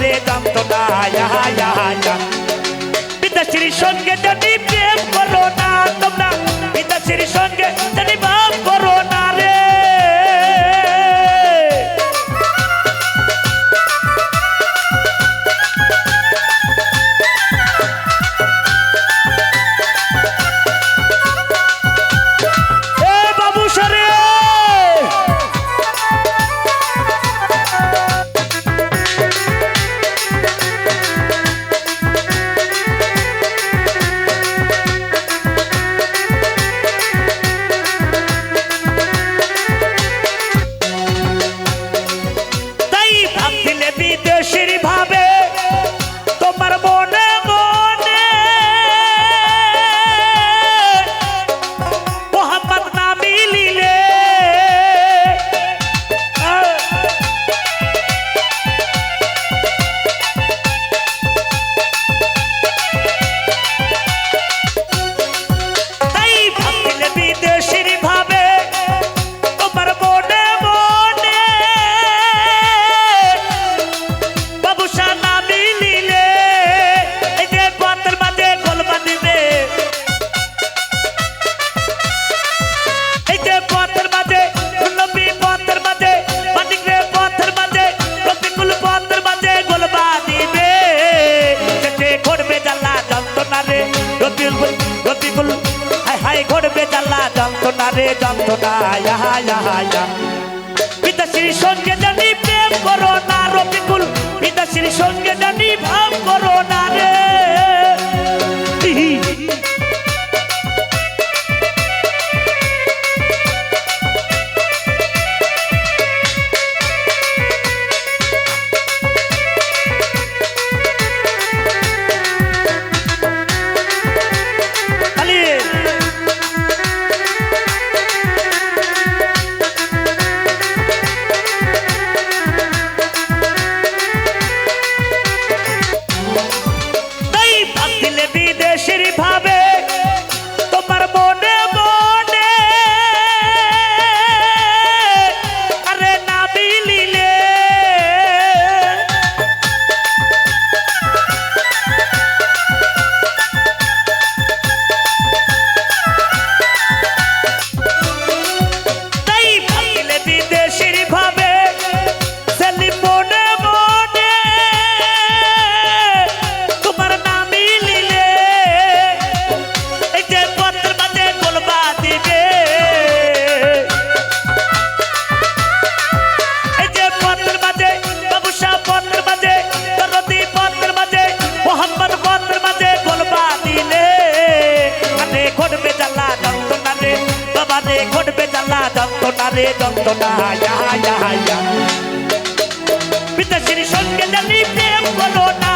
রে যন্ত্রণা পিতাশ্রীর সঙ্গে যদি প্রেম করো না তোমরা পিতাশ্রীর সঙ্গে যদি ভাব রফিকুল হাই হাই ঘটবে জ্বালা যন্ত্রণা রে যন্ত্রণা ইহা ইহা ইহা বিদেশির সঙ্গে জানি প্রেম করো না রফিকুল বিদেশির সঙ্গে জানি ভাব করো না রে। বাবা ঘটবে জ্বালা যন্ত্রণা রে যন্ত্রণা বিদেশির সঙ্গে জানি প্রেম করো না।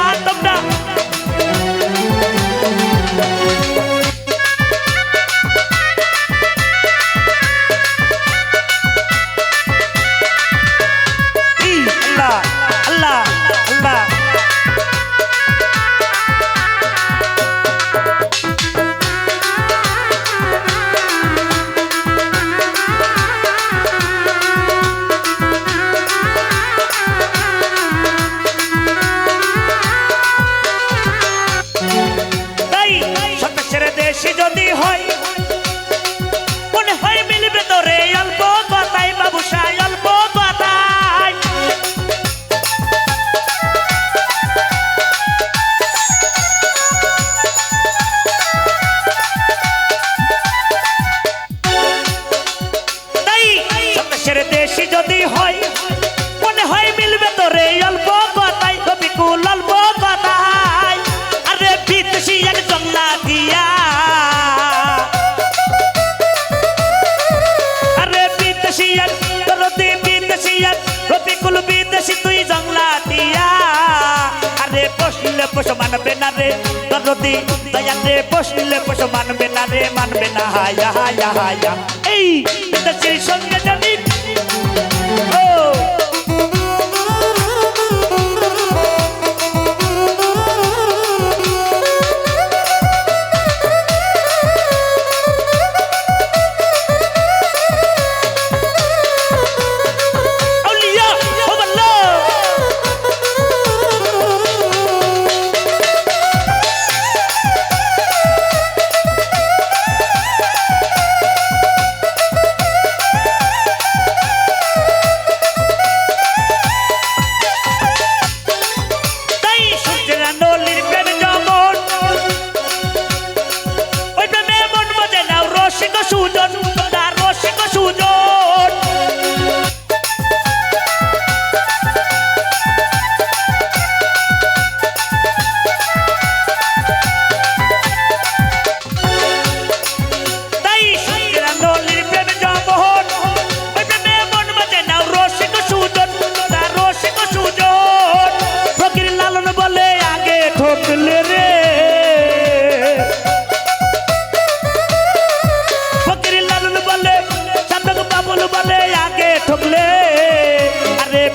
বিদেশি এক দরদি বিদেশি এক রফিকুল বিদেশি তুই জংলা দিয়া। আরে পশলে পশ মানবে না রে দরদি দয়া রে, পশলে পশ মানবে না রে, মানবে না, হায়া হায়া হায়া। এই বিদেশির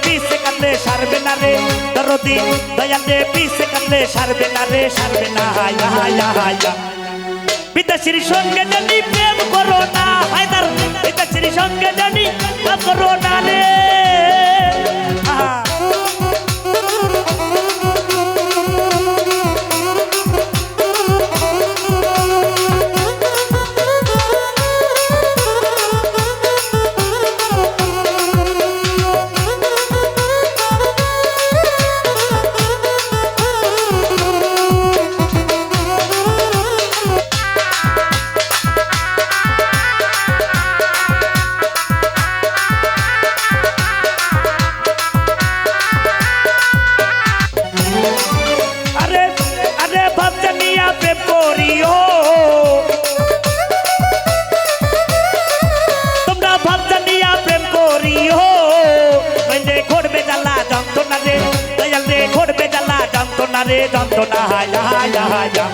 পিছে কাটলে সারবে না রে। দরদি, দয়ালে পিছে কাটলে সারবে না রে, সারবে না। হায়া হায়া হায়া বিদেশির সঙ্গে জানি প্রেম করো না, হায়দার বিদেশির সঙ্গে প্রেম করো না রে। রে যন্ত্রণা, হায়া হায়া হায়া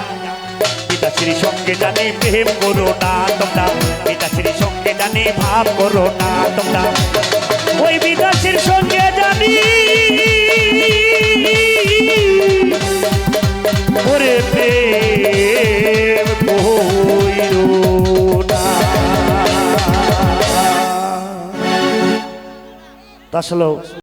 পিতাশ্রী সঙ্গে জানে প্রেম করো না তোমরা। পিতাশ্রী সঙ্গে জানে ভাব করো না তোমরা। ওই বিদাসীর সঙ্গে জানি। ওরে প্রেম আসলে